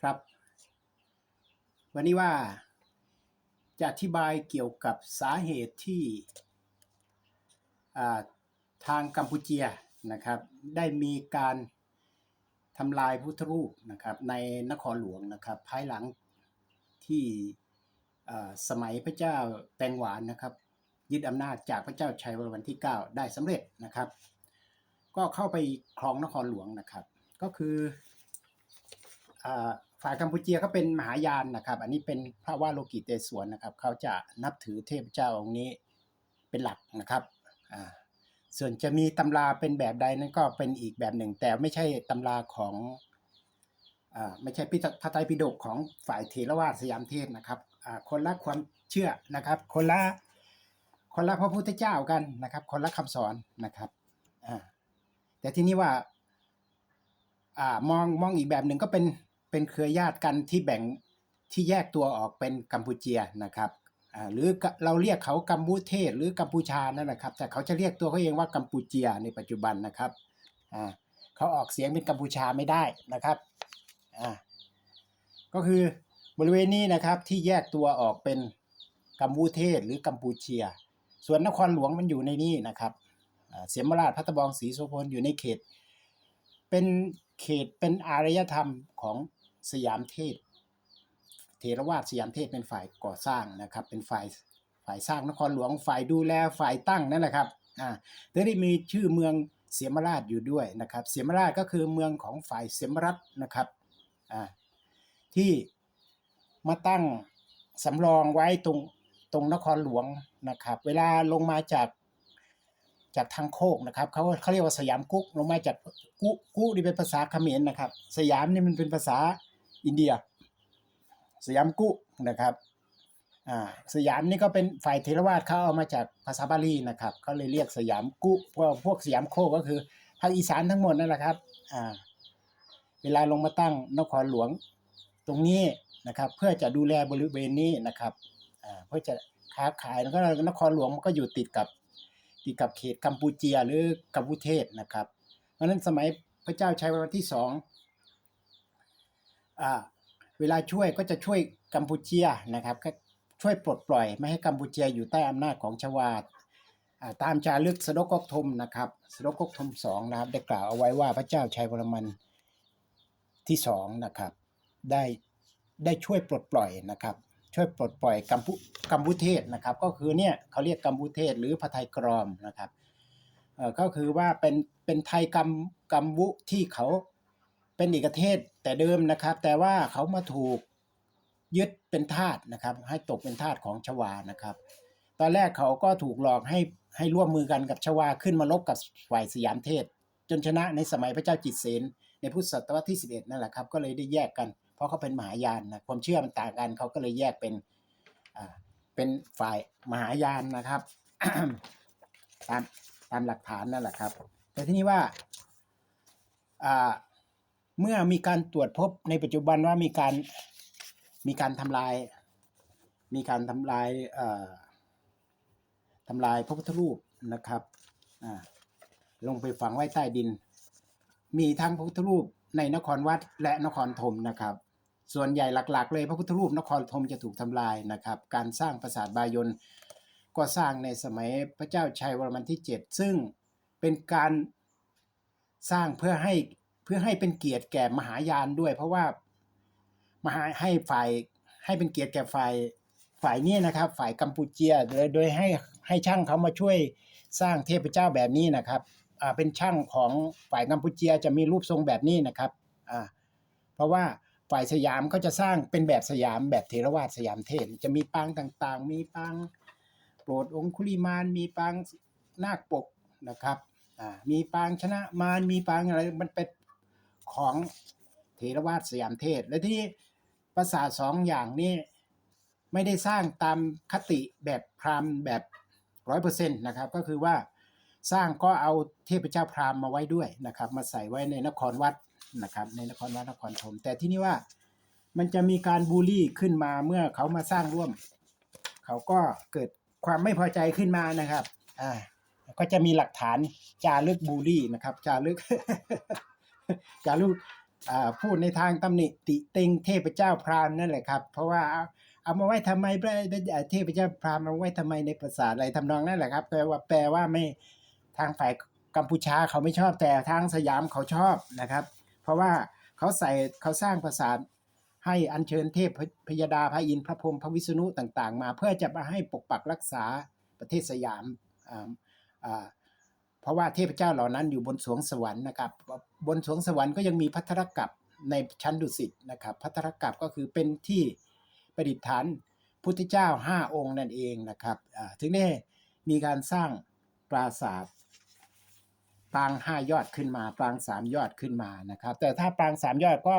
ครับ วันนี้ว่าจะอธิบายเกี่ยวกับสาเหตุที่ทางกัมพูเชียนะครับ ได้มีการทำลายพุทธรูปนะครับในนครหลวงนะครับ ภายหลังที่สมัยพระเจ้าแตงหวานนะครับ ยึดอำนาจจากพระเจ้าชัยวรมันที่ 9 ได้สำเร็จนะครับ ก็เข้าไปครองนครหลวงนะครับ ก็คืออ่า ฝ่ายกัมพูเชียก็เป็นมหายานนะครับ อันนี้เป็นพระว่าโลกิเตศวรนะครับ เขาจะนับถือเทพเจ้าองค์นี้เป็นหลักนะครับอ่าส่วนจะมีตำราเป็นแบบใดนั้นก็เป็นอีกแบบหนึ่ง แต่ไม่ใช่ตำราของอ่าไม่ใช่พิพระไตรปิฎกของฝ่ายเทรวาสสยามเทศนะครับอ่าคนละความเชื่อนะครับ คนละคนละพระพุทธเจ้ากันนะครับ คนละคำสอนนะครับอ่าแต่ที่นี้ว่าอ่ามองมองอีกแบบหนึ่งก็เป็น เป็นเครือญาติกันที่แบ่งที่แยกตัวออกเป็นกัมพูเชียนะครับอ่าหรือเราเรียกเขากัมพูเทศหรือกัมพูชานั่นแหละครับ แต่เขาจะเรียกตัวเขาเองว่ากัมพูเชียในปัจจุบันนะครับอ่าเขาออกเสียงเป็นกัมพูชาไม่ได้นะครับอ่าก็คือบริเวณนี้นะครับที่แยกตัวออกเป็นกัมพูเทศหรือกัมพูเชีย ส่วนนครหลวงมันอยู่ในนี้นะครับอ่าเสียมราชพัทบองศรีโสพลอยู่ในเขต เป็นเขตเป็นอารยธรรมของ สยามเทศ เทรวาสสยามเทศเป็นฝ่ายก่อสร้างนะครับ เป็นฝ่ายฝ่ายสร้างนครหลวงฝ่ายดูแลฝ่ายตั้งนั่นแหละครับอ่าแต่ได้มีชื่อเมืองเสียมราชอยู่ด้วยนะครับ เสียมราชก็คือเมืองของฝ่ายเสียมรัฐนะครับอ่าที่มาตั้งสำรองไว้ตรงตรงนครหลวงนะครับ เวลาลงมาจากจากทางโคกนะครับเขาเขาเรียกว่าสยามกุ๊กลงมาจากกุกุนี่เป็นภาษาเขมรนะครับ สยามนี่มันเป็นภาษา อินเดีย สยามกุนะครับอ่าสยามนี่ก็เป็นฝ่ายเทรวาสเขาเอามาจากภาษาบาลีนะครับเขาเลยเรียกสยามกุพวกพวกสยามโคก็คือภาคอีสานทั้งหมดนั่นแหละครับอ่าเวลาลงมาตั้งนครหลวงตรงนี้นะครับเพื่อจะดูแลบริเวณนี้นะครับอ่าเพื่อจะค้าขายแล้วก็นครหลวงมันก็อยู่ติดกับติดกับเขตกัมพูเชียหรือกัมพูเทศนะครับ เพราะฉะนั้นสมัยพระเจ้าชัยวรมันที่สอง เวลาช่วยก็จะช่วยกัมพูเชียนะครับก็ช่วยปลดปล่อยไม่ให้กัมพูเชียอยู่ใต้อำนาจของชวาดอ่าตามจารึกสดกกทมนะครับสดกกทมสองนะครับได้กล่าวเอาไว้ว่าพระเจ้าชัยวรมันที่สองนะครับได้ได้ช่วยปลดปล่อยนะครับ ช่วยปลดปล่อยกัมพูกัมพูเทศนะครับ ก็คือเนี่ยเขาเรียกกัมพูเทศหรือพระไทยกรอมนะครับก็คือว่าเป็นเป็นไทยกัมกัมวุที่เขา เป็นเอกเทศแต่เดิมนะครับ แต่ว่าเขามาถูกยึดเป็นทาสนะครับ ให้ตกเป็นทาสของชวานะครับ ตอนแรกเขาก็ถูกหลอกให้ให้ร่วมมือกันกับชวาขึ้นมาลบกับฝ่ายสยามเทศ จนชนะในสมัยพระเจ้าจิตเสนในพุทธศตวรรษที่ 11 นั่นแหละครับ ก็เลยได้แยกกัน เพราะเขาเป็นมหายานนะความเชื่อมันต่างกันเขาก็เลยแยกเป็นอ่าเป็นฝ่ายมหายานนะครับ ตามตามหลักฐานนั่นแหละครับ แต่ที่นี้ว่าอ่า เมื่อมีการตรวจพบในปัจจุบันว่ามีการมีการทำลาย มีการทำลายทำลายพระพุทธรูปนะครับลงไปฝังไว้ใต้ดิน มีทั้งพระพุทธรูปในนครวัดและนครธมนะครับ ส่วนใหญ่หลัก ๆ เลยพระพุทธรูปนครธมจะถูกทำลายนะครับ การสร้างปราสาทบายนก็สร้างในสมัยพระเจ้าชัยวรมันที่ 7 ซึ่งเป็นการสร้างเพื่อให้ พื่อให้เป็นเกียรติแก่มหายานด้วย เพราะว่ามหาให้ฝ่ายให้เป็นเกียรติแก่ฝ่ายฝ่ายนี้นะครับ ฝ่ายกัมพูเชียโดยโดยให้ให้ช่างเขามาช่วยสร้างเทพเจ้าแบบนี้นะครับอ่าเป็นช่างของฝ่ายกัมพูเชียจะมีรูปทรงแบบนี้นะครับอ่าเพราะว่าฝ่ายสยามเขาจะสร้างเป็นแบบสยามแบบเทรวาสสยามเทศจะมีปางต่างๆ มีปางโปรดองคุลิมาน มีปางนาคปกนะครับอ่ามีปางชนะมารมีปางอะไรมันเป็น ของเทรวาสสยามเทศ และที่ปราสาสองอย่างนี้ไม่ได้สร้างตามคติแบบพราหมณ์แบบร้อยเปอร์เซ็นต์นะครับ ก็คือว่าสร้างก็เอาเทพเจ้าพราหมณ์มาไว้ด้วยนะครับ มาใส่ไว้ในนครวัดนะครับ ในนครวัดนครธมแต่ที่นี่ว่ามันจะมีการบูลลี่ขึ้นมาเมื่อเขามาสร้างร่วม เขาก็เกิดความไม่พอใจขึ้นมานะครับอ่าก็จะมีหลักฐานจารึกบูลลี่นะครับจารึก จารึกอ่าพูดในทางตำหนิติเติงเทพเจ้าพราหมณ์นั่นแหละครับ เพราะว่าเอาเอามาไว้ทำไมพระเทพเจ้าพราหมณ์เอาไว้ทำไมในภาษาอะไรทำนองนั่นแหละครับแปลว่าแปลว่าไม่ทางฝ่ายกัมพูชาเขาไม่ชอบแต่ทางสยามเขาชอบนะครับ เพราะว่าเขาใส่เขาสร้างปราสาให้อัญเชิญเทพพยดาพระอินทร์พระพรหมพระวิษณุต่าง ๆ มา เพื่อจะมาให้ปกปักรักษาประเทศสยามอ่า เพราะว่าเทพเจ้าเหล่านั้นอยู่บนสวงสวรรค์นะครับ บนสวงสวรรค์ก็ยังมีพัทรกัปในชั้นดุสิตนะครับ พัทรกัปก็คือเป็นที่ประดิษฐานพุทธเจ้า 5 องค์นั่นเองนะครับถึงได้มีการสร้างปราสาทปางห้ายอดขึ้นมา ปางสามยอดขึ้นมานะครับ แต่ถ้าปางสามยอดก็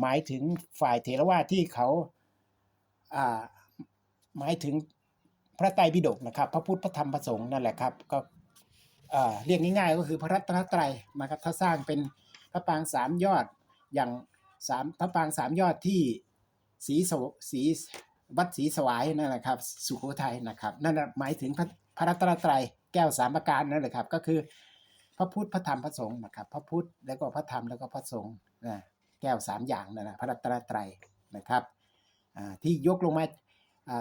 หมายถึงฝ่ายเถรวาที่เขาอ่าหมายถึงพระไตรปิฎกนะครับ พระพุทธพระธรรมพระสงฆ์นั่นแหละครับ ก็ เรียกง่ายๆก็คือพระรัตนตรัยนะครับถ้าสร้างเป็นพระปรางสามยอดอย่างสามพระปรางสามยอดที่ศรีสวศรีวัดศรีสวายนั่นแหละครับสุโขทัยนะครับนั่นหมายถึงพระพระรัตนตรัยแก้วสามประการนั่นแหละครับก็คือพระพุทธพระธรรมพระสงฆ์นะครับพระพุทธแล้วก็พระธรรมแล้วก็พระสงฆ์นะแก้วสามอย่างนั่นนะพระรัตนตรัยนะครับที่ยกลงมา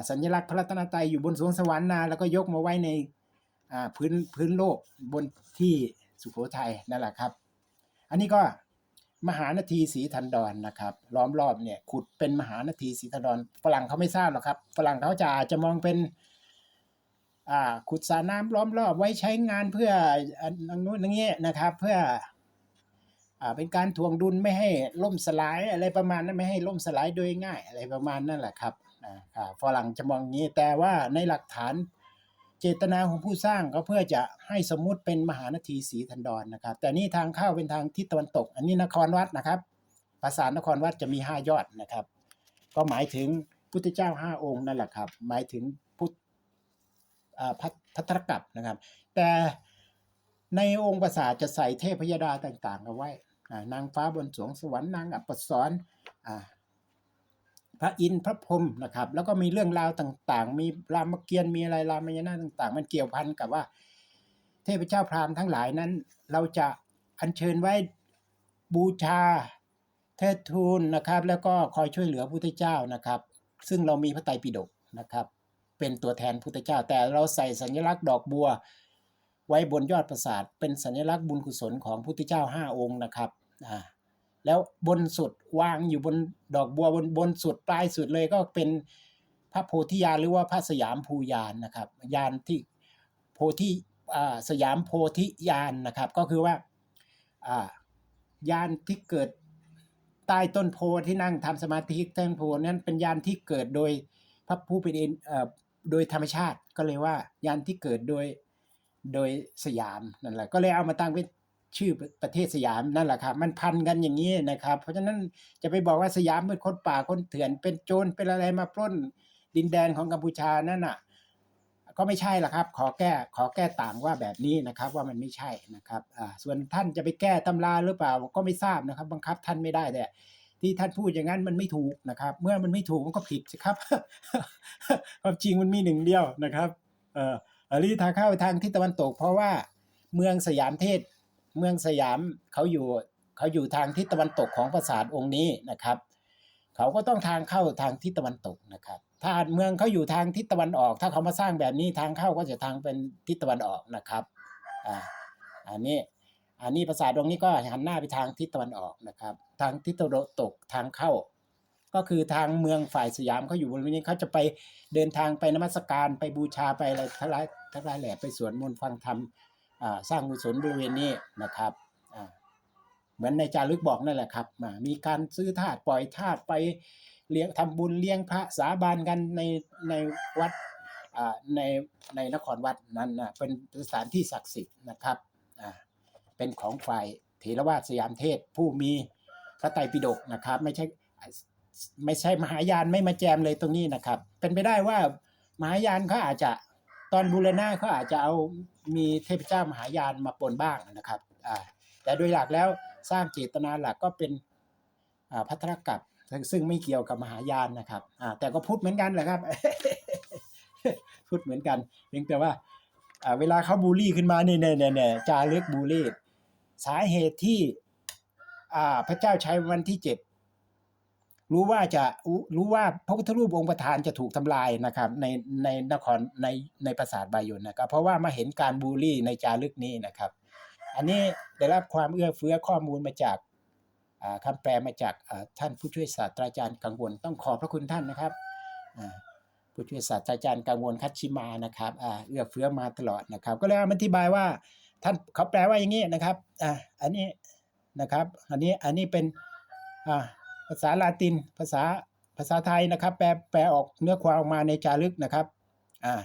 สัญลักษณ์พระรัตนตรัยอยู่บนสวงสวรรค์นะแล้วก็ยกมาไว้ใน พื้นพื้นโลกบนที่สุโขทัยนั่นแหละครับ อันนี้ก็มหานาทีสีทันดอนนะครับ ล้อมรอบเนี่ยขุดเป็นมหานาทีสีทันดอนฝรั่งเขาไม่ทราบหรอกครับฝรั่งเขาจะอาจจะมองเป็นขุดสระน้ำล้อมรอบไว้ใช้งานเพื่ออนนู้นอย่างเงี้ยนะครับ เพื่ออเป็นการทวงดุลไม่ให้ล่มสลายอะไรประมาณนั้นไม่ให้ล่มสลายโดยง่ายอะไรประมาณนั่นแหละครับฝรั่งจะมองงนี้แต่ว่าในหลักฐาน เจตนาของผู้สร้างก็เพื่อจะให้สมมุติเป็นมหานาทีสีทันดรนนะครับ แต่นี่ทางเข้าเป็นทางทิศตะวันตก อันนี้นครวัดนะครับภาษานครวัดจะมีห้ายอดนะครับ ก็หมายถึงพุทธเจ้าห้าองค์นั่นแหละครับ หมายถึงพุทธพัทพัทรกัปนะครับ แต่ในองค์ปราสาทจะใส่เทพยดาต่างๆเอาไว้นางฟ้าบนสวงสวรรค์นางอัปสรอ พระอินทร์พระพรหมนะครับ แล้วก็มีเรื่องราวต่างๆ มีรามเกียรติ์มีอะไรรามายณะต่างๆ มันเกี่ยวพันกับว่า เทพเจ้าพราหมณ์ทั้งหลายนั้น เราจะอัญเชิญไว้บูชาเทิดทูนนะครับ แล้วก็คอยช่วยเหลือพุทธเจ้านะครับ ซึ่งเรามีพระไตรปิฎกนะครับ เป็นตัวแทนพุทธเจ้า แต่เราใส่สัญลักษณ์ดอกบัว ไว้บนยอดปราสาทเป็นสัญลักษณ์บุญกุศลของพุทธเจ้าห้าองค์นะครับอ่า แล้วบนสุดวางอยู่บนดอกบัวบนบนสุดปลายสุดเลยก็เป็นพระโพธิญาณหรือว่าพระสยามภูยานนะครับยานที่โพธิอ่าสยามโพธิญาณนะครับ ก็คือว่าอ่ายานที่เกิดใต้ต้นโพที่นั่งทำสมาธิใต้ต้นโพนั้นเป็นยานที่เกิดโดยพระผู้เป็นเองเอ่อโดยธรรมชาติก็เลยว่ายานที่เกิดโดยโดยสยามนั่นแหละก็เลยเอามาตั้งเป็น ชื่อประเทศสยามนั่นแหละครับ มันพันกันอย่างนี้นะครับ เพราะฉะนั้นจะไปบอกว่าสยามเป็นคนป่าคนเถื่อนเป็นโจรเป็นอะไรมาปล้นดินแดนของกัมพูชานั่นน่ะ ก็ไม่ใช่ละครับ ขอแก้ขอแก้ต่างว่าแบบนี้นะครับ ว่ามันไม่ใช่นะครับอ่าส่วนท่านจะไปแก้ตำราหรือเปล่าก็ไม่ทราบนะครับ บังคับท่านไม่ได้แต่ที่ท่านพูดอย่างนั้นมันไม่ถูกนะครับ เมื่อมันไม่ถูกมันก็ผิดสิครับ ความจริงมันมีหนึ่งเดียวนะครับ เอ่อรีทางเข้าทางทิศตะวันตก เพราะว่าเมืองสยามเทศ เมืองสยามเขาอยู่เขาอยู่ทางทิศตะวันตกของปราสาทองค์นี้นะครับ เขาก็ต้องทางเข้าทางทิศตะวันตกนะครับ ถ้าเมืองเขาอยู่ทางทิศตะวันออก ถ้าเขามาสร้างแบบนี้ทางเข้าก็จะทางเป็นทิศตะวันออกนะครับอ่าอันนี้อันนี้ปราสาทองค์นี้ก็หันหน้าไปทางทิศตะวันออกนะครับ ทางทิศตะวันตกทางเข้า ก็คือทางเมืองฝ่ายสยามเขาอยู่บริเวณนี้เขาจะไปเดินทางไปนมัสการไปบูชาไปอะไรทั้งหลายทั้งหลายแหล่ไปสวดมนต์ฟังธรรม สร้างกุศลบริเวณนี้นะครับเหมือนในจารึกบอกนั่นแหละครับ มีการซื้อทาสปล่อยทาสไปเลี้ยงทำบุญเลี้ยงพระสาบานกันในในวัดในในนครวัดนั้นนะเป็นสถานที่ศักดิ์สิทธิ์นะครับเป็นของฝ่ายเถรวาทสยามเทศผู้มีพระไตรปิฎกนะครับ ไม่ใช่ไม่ใช่มหายานไม่มาแจมเลยตรงนี้นะครับ เป็นไปได้ว่ามหายานเขาอาจจะ ตอนบูรณะเขาอาจจะเอามีเทพเจ้ามหายานมาปนบ้างนะครับอ่าแต่โดยหลักแล้วสร้างเจตนาหลักก็เป็นอ่าพัทรกัปซึ่งซึ่งไม่เกี่ยวกับมหายานนะครับอ่าแต่ก็พูดเหมือนกันแหละครับ พูดเหมือนกันเพียงแต่ว่าอ่าเวลาเขาบูลลี่ขึ้นมาเนี่ยเนี่ยเนี่ยเนี่ยจารึกบูลลี่สาเหตุที่อ่าพระเจ้าใช้วันที่เจ็ด รู้ว่าจะรู้ว่าพระพุทธรูปองค์ประธานจะถูกทำลายนะครับในในนครในในปราสาทบายุนนะครับ เพราะว่ามาเห็นการบูลลี่ในจารึกนี้นะครับ อันนี้ได้รับความเอื้อเฟื้อข้อมูลมาจากอ่าคำแปลมาจากท่านผู้ช่วยศาสตราจารย์กังวล ต้องขอบพระคุณท่านนะครับผู้ช่วยศาสตราจารย์กังวลคัตชิมานะครับเอื้อเฟื้อมาตลอดนะครับ ก็เลยอามาอธิบายว่าท่านเขาแปลว่าอย่างนี้นะครับอ่าอันนี้นะครับ อันนี้อันนี้เป็นอ่า ภาษาลาติน ภาษาภาษาไทยนะครับ แปลแปลออกเนื้อความออกมาในจารึกนะครับอ่า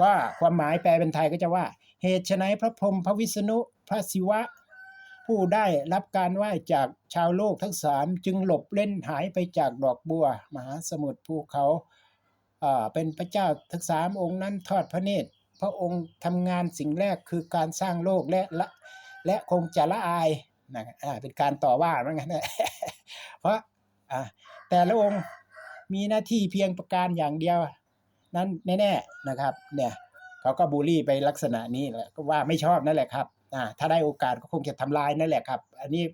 ก็ความหมายแปลเป็นไทยก็จะว่า เหตุไฉนพระพรหมพระวิษณุพระศิวะ ผู้ได้รับการไหว้จากชาวโลกทั้งสามจึงหลบเล่นหายไปจากดอกบัว มหาสมุทรภูเขาอ่าเป็นพระเจ้าทั้งสามองค์นั้นทอดพระเนตร พระองค์ทำงานสิ่งแรกคือการสร้างโลกและละและคงจะละอายนะอ่าเป็นการต่อว่าเหมือนกันนะ เพราะอ่าแต่ละองค์มีหน้าที่เพียงประการอย่างเดียว นั้นแน่ๆนะครับ เนี่ยเขาก็บูลลี่ไปลักษณะนี้แหละก็ว่าไม่ชอบนั่นแหละครับอ่าถ้าได้โอกาสก็คงจะทำลายนั่นแหละครับ อันนี้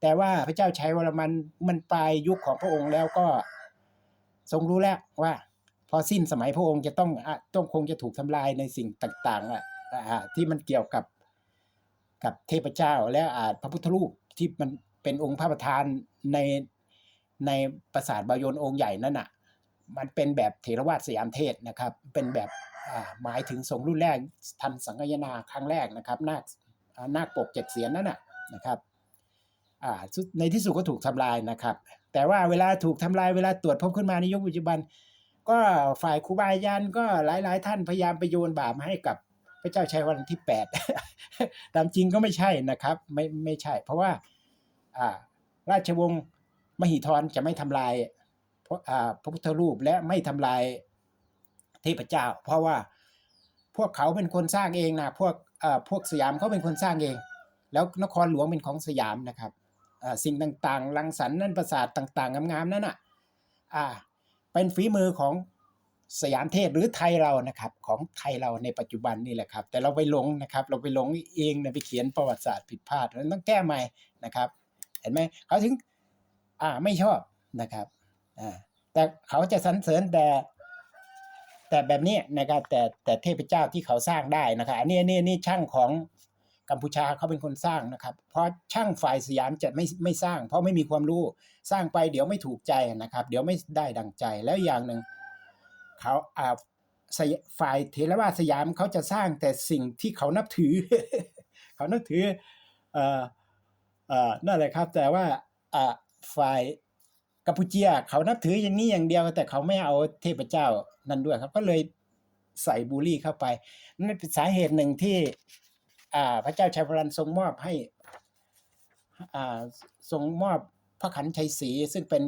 แต่ว่าพระเจ้าชัยวรมันมันปลายยุคของพระองค์แล้วก็ทรงรู้แล้วว่า พอสิ้นสมัยพระองค์จะต้องอะต้องคงจะถูกทำลายในสิ่งต่างๆอะอ่าที่มันเกี่ยวกับกับเทพเจ้าและอาพระพุทธรูปที่มัน เป็นองค์พระประธานในในปราสาทบายนองค์ใหญ่นั่นน่ะมันเป็นแบบเถรวาทสยามเทศนะครับ เป็นแบบหมายถึงสงรุ่นแรกทำสังฆยนาครั้งแรกนะครับนาคนาคปกเจ็ดเสียนนั่นน่ะนะครับในที่สุดก็ถูกทำลายนะครับ แต่ว่าเวลาถูกทำลายเวลาตรวจพบขึ้นมาในยุคปัจจุบัน ก็ฝ่ายครูบาอาจารย์ก็หลาย ๆ ท่านพยายามไปโยนบาปให้กับพระเจ้าชัยวันที่ 8 ตามจริงก็ไม่ใช่นะครับไม่ไม่ใช่ เพราะว่า ราชวงศ์มหิธรจะไม่ทำลายพระพระพุทธรูปและไม่ทำลายเทพเจ้า เพราะว่าพวกเขาเป็นคนสร้างเองนะพวกพวกสยามเขาเป็นคนสร้างเอง แล้วนครหลวงเป็นของสยามนะครับสิ่งต่างๆรังสรรค์นั่นปราสาทต่าง ๆงามๆนั่นน่ะอ่าเป็นฝีมือของสยามเทศหรือไทยเรานะครับ ของไทยเราในปัจจุบันนี่แหละครับ แต่เราไปหลงนะครับ เราไปหลงเองนะไปเขียนประวัติศาสตร์ผิดพลาดเราต้องแก้ใหม่นะครับ เห็นไหมเขาถึง อ่าไม่ชอบนะครับอ่าแต่เขาจะสรรเสริญแต่แต่แบบนี้นะครับแต่แต่เทพเจ้าที่เขาสร้างได้นะครับอันนี้นี่นี่ช่างของกัมพูชาเขาเป็นคนสร้างนะครับ เพราะช่างฝ่ายสยามจะไม่ไม่สร้าง เพราะไม่มีความรู้สร้างไปเดี๋ยวไม่ถูกใจนะครับ เดี๋ยวไม่ได้ดังใจแล้วอย่างหนึ่งเขาอ่าฝ่ายเทรวาสยามเขาจะสร้างแต่สิ่งที่เขานับถือ เขานับถืออ่อเอ่อ นั่นแหละครับ แต่ว่าฝ่ายกัมพูชีเขานับถืออย่างนี้อย่างเดียว แต่เขาไม่เอาเทพเจ้านั่นด้วยครับ ก็เลยใส่บูลลี่เข้าไปนั่นเป็นสาเหตุหนึ่งที่พระเจ้าชัยวรันทรงมอบให้ทรงมอบพระขันชัยศรีซึ่งเป็น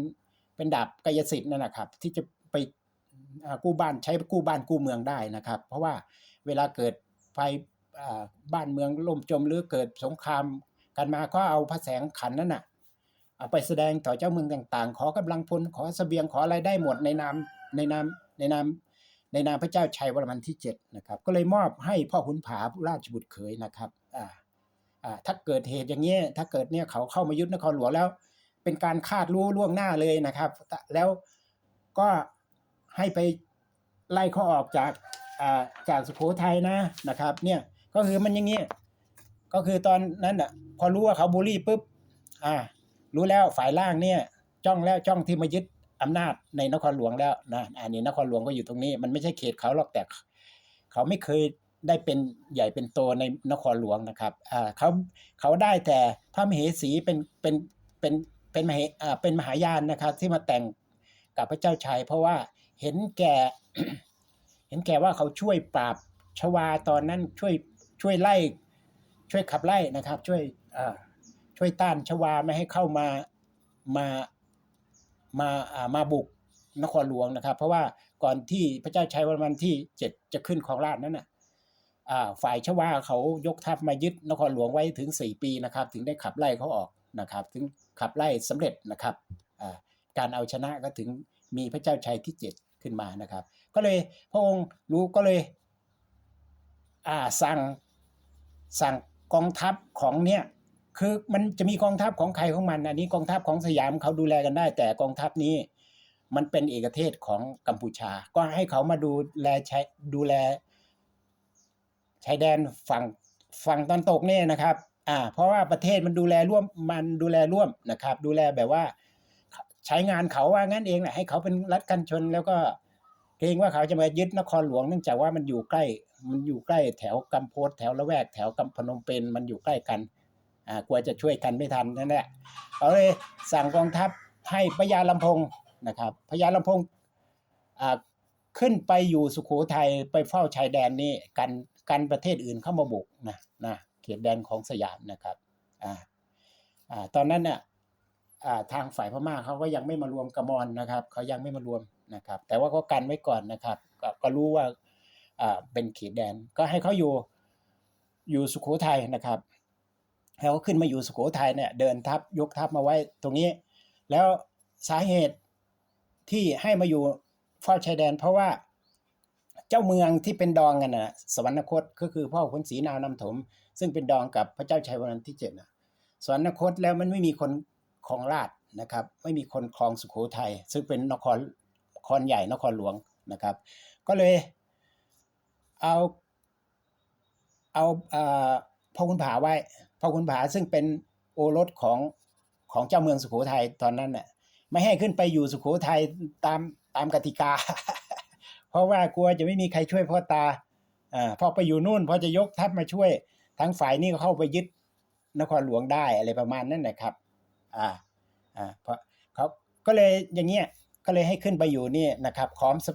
เป็นดาบกายสิทธิ์นั่นนะครับ ที่จะไปกู้บ้านใช้กู้บ้านกู้เมืองได้นะครับ เพราะว่าเวลาเกิดไฟบ้านเมืองล่มจมหรือเกิดสงคราม กันมาก็เอาพระแสงขันนั่นน่ะเอาไปแสดงต่อเจ้าเมืองต่างๆ ขอกำลังพลขอเสบียงขออะไรได้หมดในนามในนามในนามในนามพระเจ้าชัยวรมันที่เจ็ดนะครับก็เลยมอบให้พ่อขุนผาราชบุตรเขยนะครับอ่าอ่าถ้าเกิดเหตุอย่างเงี้ยถ้าเกิดเนี่ยเขาเข้ามายึดนครหลวงแล้ว เป็นการคาดรู้ล่วงหน้าเลยนะครับ แล้วก็ให้ไปไล่เขาออกจากอ่าจากสุโขทัยนะนะครับเนี่ยก็คือมันอย่างเงี้ยก็คือตอนนั้นอะ พอรู้ว่าเขาบูลลี่ปุ๊บอ่า รู้แล้วฝ่ายล่างเนี่ย จ้องแล้วจ้องที่มายึดอำนาจในนครหลวงแล้วนะอันนี้นครหลวงก็อยู่ตรงนี้ มันไม่ใช่เขตเขาหรอกแต่ เขาไม่เคยได้เป็นใหญ่เป็นโตในนครหลวงนะครับอ่าเขาเขาได้แต่พระมเหสีเป็นเป็นเป็นเป็นมเหอ่าเป็นมหายานนะครับ ที่มาแต่งกับพระเจ้าชัยเพราะว่าเห็นแก่ เห็นแก่ว่าเขาช่วยปราบชวาตอนนั้นช่วยช่วยไล่ ช่วยขับไล่นะครับ ช่วย ช่วยต้านชวาไม่ให้เข้ามามามาอ่ามาบุกนครหลวงนะครับ เพราะว่าก่อนที่พระเจ้าชัยวรมันที่เจ็ดจะขึ้นของราชนั้นน่ะอ่าฝ่ายชวาเขายกทัพมายึดนครหลวงไว้ถึง 4 ปีนะครับ ถึงได้ขับไล่เขาออกนะครับ ถึงขับไล่สำเร็จนะครับการเอาชนะก็ถึงมีพระเจ้าชัยที่ 7 ขึ้นมานะครับ ก็เลยพระองค์รู้ก็เลยสั่งสั่งกองทัพของเนี่ย คือมันจะมีกองทัพของใครของมันอันนี้กองทัพของสยามเขาดูแลกันได้ แต่กองทัพนี้มันเป็นเอกเทศของกัมพูชา ก็ให้เขามาดูแลใช้ดูแลชายแดนฝั่งฝั่งตอนตกเนี่ยนะครับ อ่า เพราะว่าประเทศมันดูแลร่วมมันดูแลร่วมนะครับ ดูแลแบบว่า ใช้งานเขาว่างั้นเองแหละให้เขาเป็นรัฐกันชนแล้วก็เกรงว่าเขาจะมายึดนครหลวงเนื่องจากว่ามันอยู่ใกล้ มันอยู่ใกล้แถวกัมพูชแถวละแวกแถวกัมพนมเปญมันอยู่ใกล้กัน กลัวจะช่วยกันไม่ทันนั่นแหละเขาเลยสั่งกองทัพให้พญาลำพงนะครับพญาลำพงขึ้นไปอยู่สุโขทัยไปเฝ้าชายแดนนี่กันกันประเทศอื่นเข้ามาบุกนะนะเขตแดนของสยามนะครับอ่าอ่าตอนนั้นเนี่ยอ่าทางฝ่ายพม่าเขาก็ยังไม่มารวมกบมอนนะครับเขายังไม่มารวมนะครับ แต่ว่าก็กันไว้ก่อนนะครับก็ก็รู้ว่าอ่าเป็นเขตแดนก็ให้เขาอยู่อยู่สุโขทัยนะครับ ให้เขาขึ้นมาอยู่สุโขทัยเนี่ยเดินทัพยกทัพมาไว้ตรงนี้ แล้วสาเหตุที่ให้มาอยู่เฝ้าชายแดน เพราะว่าเจ้าเมืองที่เป็นดองกันนะสวรรคตก็คือพ่อขุนศรีนาวนำถม ซึ่งเป็นดองกับพระเจ้าชัยวรมันที่เจ็ดนะสวรรคตแล้วมันไม่มีคนครองราชนะครับ ไม่มีคนครองสุโขทัยซึ่งเป็นนครครใหญ่นครหลวงนะครับ ก็เลยเอาเอาพ่อคุณผาไว้ พ่อคุณผาซึ่งเป็นโอรสของของเจ้าเมืองสุโขทัยตอนนั้นน่ะไม่ให้ขึ้นไปอยู่สุโขทัยตามตามกติกา เพราะว่ากลัวจะไม่มีใครช่วยพ่อตาอ่าพอไปอยู่นู่นพอจะยกทัพมาช่วยทั้งฝ่ายนี้ก็เข้าไปยึดนครหลวงได้อะไรประมาณนั้นนะครับ อ่าอ่าเพราะเขาก็เลยอย่างเงี้ยก็เลยให้ขึ้นไปอยู่นี่นะครับขอมส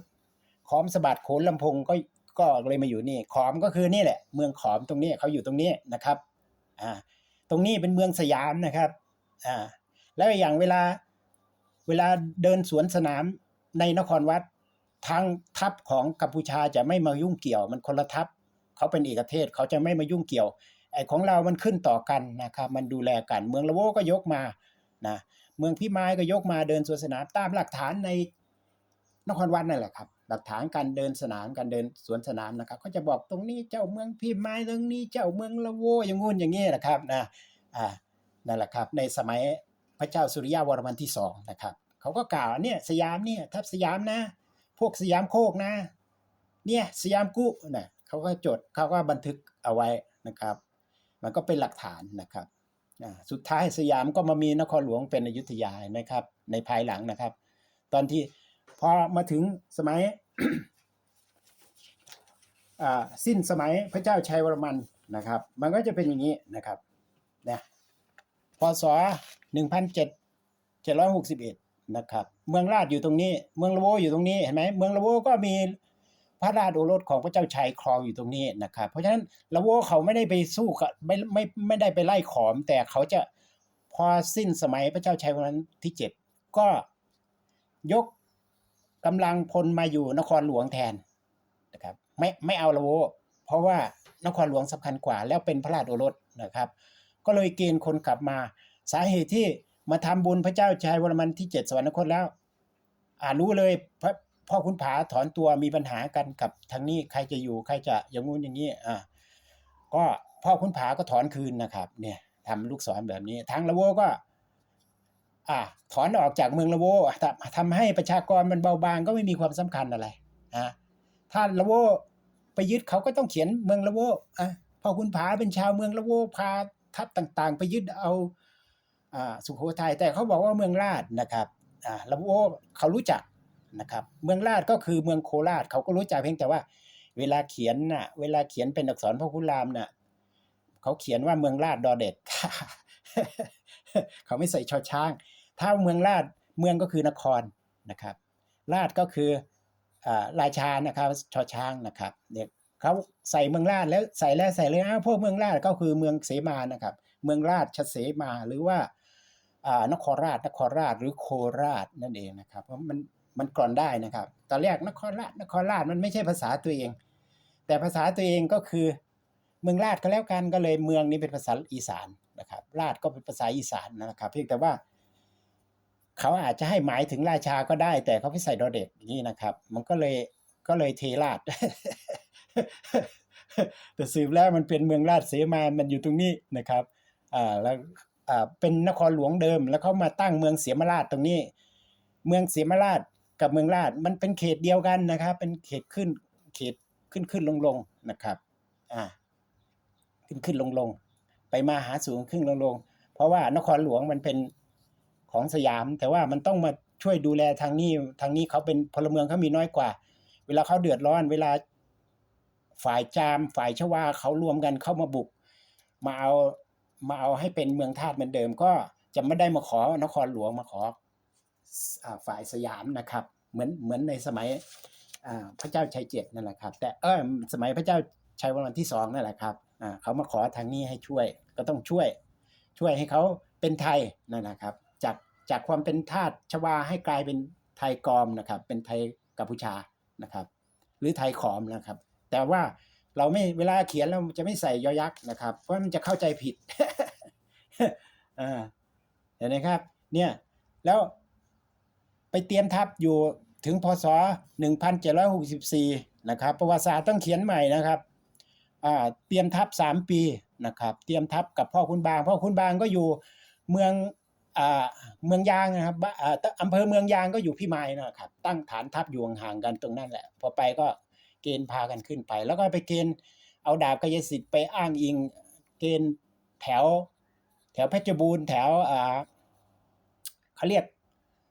ขอมสบัดโขนลำพงก็ก็เลยมาอยู่นี่ขอมก็คือนี่แหละ เมืองขอมตรงนี้เขาอยู่ตรงนี้นะครับ อ่าตรงนี้เป็นเมืองสยามนะครับอ่าแล้วอย่างเวลาเวลาเดินสวนสนามในนครวัดทางทัพของกัมพูชาจะไม่มายุ่งเกี่ยว มันคนละทัพเขาเป็นเอกเทศเขาจะไม่มายุ่งเกี่ยวไอ้ของเรามันขึ้นต่อกันนะครับ มันดูแลกัน เมืองละโวก็ยกมานะเมืองพิมายก็ยกมาเดินสวนสนามตามหลักฐานในนครวัดนั่นแหละครับ หลักฐานการเดินสนามการเดินสวนสนามนะครับ ก็จะบอกตรงนี้เจ้าเมืองพิมายตรงนี้เจ้าเมืองละโวอย่างงู้นอย่างงี้นะครับนะอ่านั่นแหละครับในสมัยพระเจ้าสุริยาวรมันที่สองนะครับเขาก็กล่าวเนี่ยสยามเนี่ยทัพสยามนะ พวกสยามโคกนะ เนี่ยสยามกุนะเขาก็จดเขาก็บันทึกเอาไว้นะครับ มันก็เป็นหลักฐานนะครับอ่าสุดท้ายสยามก็มามีนครหลวงเป็นอยุธยานะครับ ในภายหลังนะครับ ตอนที่พอมาถึงสมัย สิ้นสมัยพระเจ้าชัยวรมันนะครับ มันก็จะเป็นอย่างนี้นะครับนะพศ1761นะครับ เมืองราชอยู่ตรงนี้ เมืองละโวอยู่ตรงนี้เห็นไหมเมืองละโวก็มีพระราชโอรสของพระเจ้าชัยครองอยู่ตรงนี้นะครับ เพราะฉะนั้นละโวเขาไม่ได้ไปสู้กับไม่ไม่ไม่ได้ไปไล่ขอม แต่เขาจะพอสิ้นสมัยพระเจ้าชัยวรมันที่เจ็ดก็ยก กำลังพลมาอยู่นครหลวงแทนนะครับไม่ไม่เอาละโวเพราะว่านครหลวงสำคัญกว่า แล้วเป็นพระราชโอรสนะครับ ก็เลยเกณฑ์คนกลับมาสาเหตุที่มาทำบุญพระเจ้าชัยวรมันที่เจ็ดสวรรคตแล้ว อ่ารู้เลยพระพ่อคุณผาถอนตัวมีปัญหากันกับทางนี้ใครจะอยู่ใครจะอย่างงู้นอย่างนี้อ่าก็พ่อคุณผาก็ถอนคืนนะครับ เนี่ยทำลูกศรแบบนี้ ทางละโวก็ อ่าถอนออกจากเมืองละโวทำทำให้ประชากรมันเบาบางก็ไม่มีความสำคัญอะไรอ่าถ้าละโวไปยึดเขาก็ต้องเขียนเมืองละโวอะพอคุณผาเป็นชาวเมืองละโวพาทัพต่างๆ ไปยึดเอาอ่าสุโขทัยแต่เขาบอกว่าเมืองราชนะครับอ่าละโวเขารู้จักนะครับเมืองราชก็คือเมืองโคราชเขาก็รู้จักเพียงแต่ว่า เวลาเขียนน่ะเวลาเขียนเป็นอักษรพหุรามน่ะเขาเขียนว่าเมืองราชดอเด็ด เขาไม่ใส่ชอช้าง ถ้าเมืองราชเมืองก็คือนครนะครับราชก็คืออราชานะครับชอช้างนะครับเนี่ยเขาใส่เมืองราชแล้วใส่แล้วใส่เลยอ้าวพวกเมืองราชก็คือเมืองเสมานะครับ เมืองราชเสมาหรือว่าอ่านครราชนครราชหรือโคราชนั่นเองนะครับเพราะมันมันกรอนได้นะครับ ตอนแรกนครราชนครราชมันไม่ใช่ภาษาตัวเอง แต่ภาษาตัวเองก็คือเมืองราชก็แล้วกันก็เลยเมืองนี้เป็นภาษาอีสาน นะครับราชก็เป็นภาษาอีสานนะครับ เพียงแต่ว่าเขาอาจจะให้หมายถึงราชาก็ได้ แต่เขาไปใส่ดอเด็กอย่างนี้นะครับ มันก็เลยก็เลยเทราชแต่สืบแล้วมันเป็นเมืองราชเสมา มันอยู่ตรงนี้นะครับอ่าแล้วอ่าเป็นนครหลวงเดิม แล้วเขามาตั้งเมืองเสียมราชตรงนี้ เมืองเสียมราชกับเมืองราชมันเป็นเขตเดียวกันนะครับ เป็นเขตขึ้นเขตขึ้นขึ้นลงลงนะครับอ่าขึ้นขึ้นลงลง ไปมาหาสูงขึ้นลงลงเพราะว่านครหลวงมันเป็นของสยาม แต่ว่ามันต้องมาช่วยดูแลทางนี้ทางนี้เขาเป็นพลเมืองเขามีน้อยกว่า เวลาเขาเดือดร้อน เวลาฝ่ายจาม ฝ่ายชวาเขารวมกันเข้ามาบุก มาเอามาเอาให้เป็นเมืองทาสเหมือนเดิม ก็จะไม่ได้มาขอนครหลวงมาขอฝ่ายสยามนะครับ เหมือนเหมือนในสมัยพระเจ้าชัยเจ็ดนั่นแหละครับ แต่เออสมัยพระเจ้าชัยวรมันที่สองนั่นแหละครับเขามาขอทางนี้ให้ช่วย ก็ต้องช่วยช่วยให้เขาเป็นไทยนั่นนะครับ จากจากความเป็นทาสชวาให้กลายเป็นไทยกอมนะครับ เป็นไทยกัมพูชานะครับ หรือไทยขอมนะครับ แต่ว่าเราไม่เวลาเขียนเราจะไม่ใส่ยอยักษ์นะครับ เพราะมันจะเข้าใจผิดอ่าเห็นไหมครับ เนี่ยแล้วไปเตรียมทัพอยู่ถึงพศ 1764 นะครับ ประวัติศาสตร์ต้องเขียนใหม่นะครับอ่าเตรียมทัพ 3 ปี นะครับเตรียมทัพกับพ่อคุณบาง พ่อคุณบางก็อยู่เมืองเมืองยางนะครับบ้านอ่าอำเภอเมืองยางก็อยู่พี่ไม้นะครับ ตั้งฐานทัพอยู่ห่างๆกันตรงนั้นแหละ พอไปก็เกณฑ์พากันขึ้นไป แล้วก็ไปเกณฑ์เอาดาบกายสิทธิ์ไปอ้างอิงเกณฑ์แถว แถวเพชรบูรณ์แถวเขาเรียก